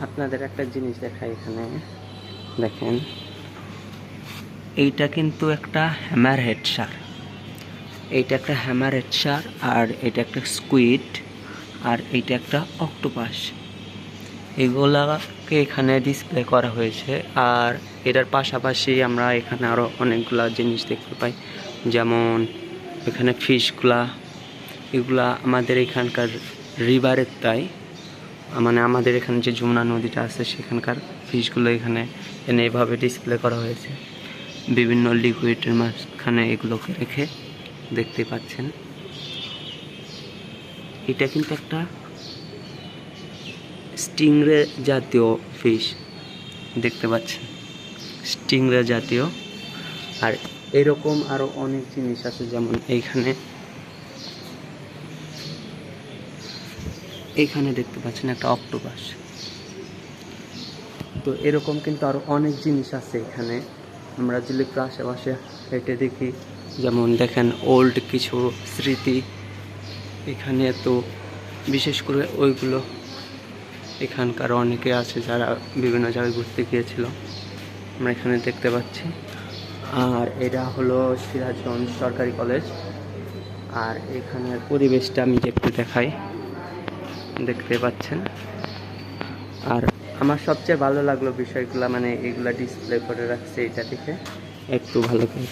আপনাদের একটা জিনিস দেখাই এখানে। দেখেন। এইটা কিন্তু একটা হ্যামার হেড সার এইটা একটা হ্যামার হেড সার আর এটা একটা স্কুইড আর এইটা একটা অক্টোপাস এগুলাকে এখানে ডিসপ্লে করা হয়েছে আর এটার পাশাপাশি আমরা এখানে আরও অনেকগুলা জিনিস দেখতে পাই। যেমন এখানে ফিশগুলা এগুলা আমাদের এখানকার রিভারের তাই। মানে আমাদের এখানে যে যমুনা নদীটা আছে, সেখানকার ফিশগুলো এখানে এনে এভাবে ডিসপ্লে করা হয়েছে। বিভিন্ন লিকুইডের মাঝখানে এগুলোকে রেখে দেখতে পাচ্ছেন। এটা কিন্তু একটা স্টিংরে জাতীয় ফিশ দেখতে পাচ্ছেন। স্টিংরে জাতীয়। আর এরকম আরও অনেক জিনিস আছে, যেমন এইখানে এইখানে দেখতে পাচ্ছেন একটা অক্টোপাস। তো এরকম কিন্তু আরও অনেক জিনিস আছে এখানে। আমরা একটু আশেপাশে হেঁটে দেখি, যেমন দেখেন ওল্ড কিছু স্মৃতি। এখানে তো বিশেষ করে ওইগুলো এখানকার অনেকে আছে যারা বিভিন্ন জায়গায় ঘুরতে গিয়েছিল। আমরা এখানে দেখতে পাচ্ছি। আর এটা হলো সিরাজগঞ্জ সরকারি কলেজ। আর এখানের পরিবেশটা আমি একটু দেখাই। দেখতে পাচ্ছেন। আর আমার সবচেয়ে ভালো লাগল বিষয়গুলো মানে এগুলা ডিসপ্লে করে রাখছে এটা দেখে। একটু ভালো করে